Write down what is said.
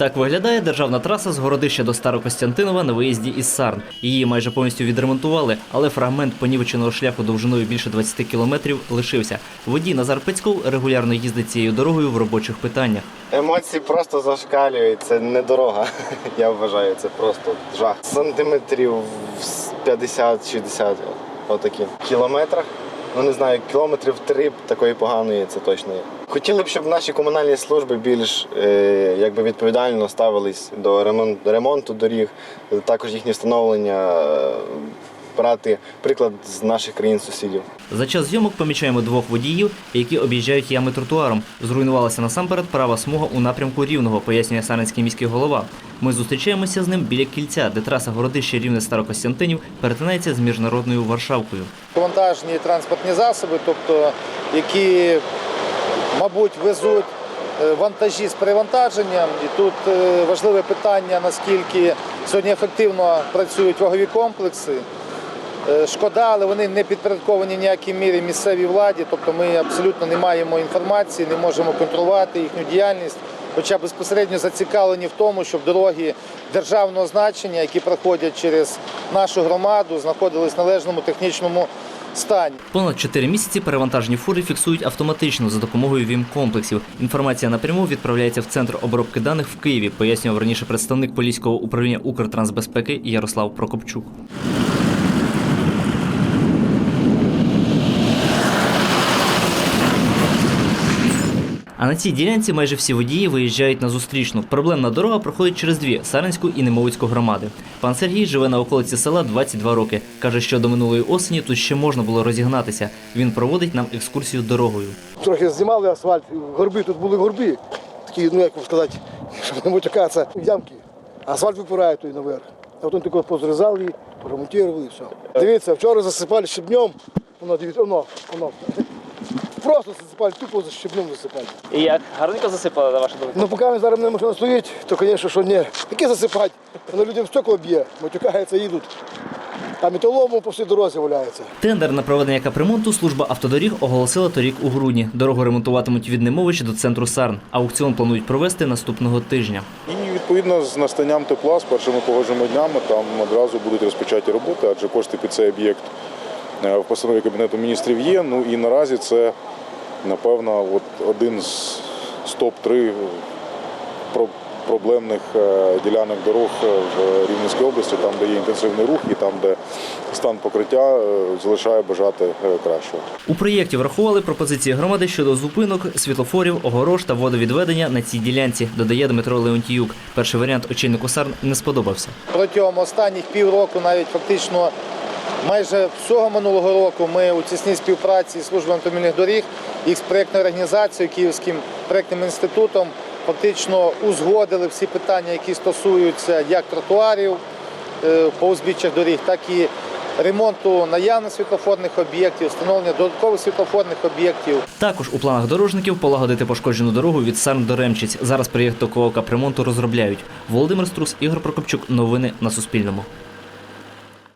Так виглядає державна траса з городища до Старокостянтинова на виїзді із Сарн. Її майже повністю відремонтували, але фрагмент понівеченого шляху довжиною більше 20 кілометрів лишився. Водій Назар Пецьков регулярно їздить цією дорогою в робочих питаннях. Емоції просто зашкалюють. Це не дорога. Я вважаю, це просто жах. Сантиметрів 50-60 отакі. Кілометрах. Ну не знаю, кілометрів три такої поганої це точно є. Хотіли б, щоб наші комунальні служби більш е, якби відповідально ставились до ремон- ремонту доріг, також їхнє встановлення, е, брати приклад з наших країн-сусідів. За час зйомок помічаємо двох водіїв, які об'їжджають ями тротуаром. Зруйнувалася насамперед права смуга у напрямку Рівного, пояснює Сарненський міський голова. Ми зустрічаємося з ним біля кільця, де траса городище Рівне Старокостянтинів перетинається з міжнародною Варшавкою. вантажні транспортні засоби, тобто які, мабуть, везуть е, вантажі з перевантаженням. І тут е, важливе питання, наскільки сьогодні ефективно працюють вагові комплекси. Е, Шкода, але вони не підпорядковані ніякій мірі місцевій владі, тобто ми абсолютно не маємо інформації, не можемо контролювати їхню діяльність, хоча безпосередньо зацікавлені в тому, щоб дороги державного значення, які проходять через нашу громаду, знаходились в належному технічному стані. Понад 4 місяці перевантажні фури фіксують автоматично за допомогою ВІМ-комплексів. Інформація напряму відправляється в центр обробки даних в Києві, пояснював раніше представник Поліського управління Укртрансбезпеки Ярослав Прокопчук. А на цій ділянці майже всі водії виїжджають на зустрічну. Проблемна дорога проходить через дві Сарненську і Немовицьку громади. Пан Сергій живе на околиці села 22 роки. Каже, що до минулої осені тут ще можна було розігнатися. Він проводить нам екскурсію дорогою. Трохи знімали асфальт, горби тут були горби. Такі, ну як сказати, щоб не матюкатися, ямки. Асфальт випирає той наверх. А потім тільки позрізали, поремонтували і все. Дивіться, вчора засипали щебнем, воно, дивіться, воно, воно. Просто засипали, тупо за щебнем засипали. І як гарненько засипали на вашу дорогу? Ну поки ми зараз мене машина стоїть, то, звісно, що ні. Яке засипати? Воно людям стекло б'є, матюкаються, їдуть. А металому по всій дорозі валяється. Тендер на проведення капремонту служба автодоріг оголосила торік у грудні. Дорогу ремонтуватимуть від Немовича до центру Сарн. Аукціон планують провести наступного тижня. І відповідно з настанням тепла з першими погоджими днями там одразу будуть розпочаті роботи, адже кошти під цей об'єкт е, в постанові Кабінету міністрів є. Ну і наразі це, напевно, от один з з топ-3 проблемних е, ділянок дорог е, в Рівненській області, там, де є інтенсивний рух і там, де стан покриття е, залишає бажати кращого. У проєкті врахували пропозиції громади щодо зупинок, світлофорів, огорож та водовідведення на цій ділянці, додає Дмитро Леонтіюк. Перший варіант очільнику Сарн не сподобався. Протягом останніх півроку, навіть фактично майже всього минулого року, ми у тісній співпраці з службою автомобільних доріг і з проєктною організацією Київським проєктним інститутом фактично узгодили всі питання, які стосуються як тротуарів е, по узбіччях доріг, так і ремонту наявних світлофорних об'єктів, встановлення додаткових світлофорних об'єктів. Також у планах дорожників полагодити пошкоджену дорогу від Сарн до Ремчиць. Зараз проєкт такого капремонту розробляють. Володимир Струс, Ігор Прокопчук. Новини на Суспільному.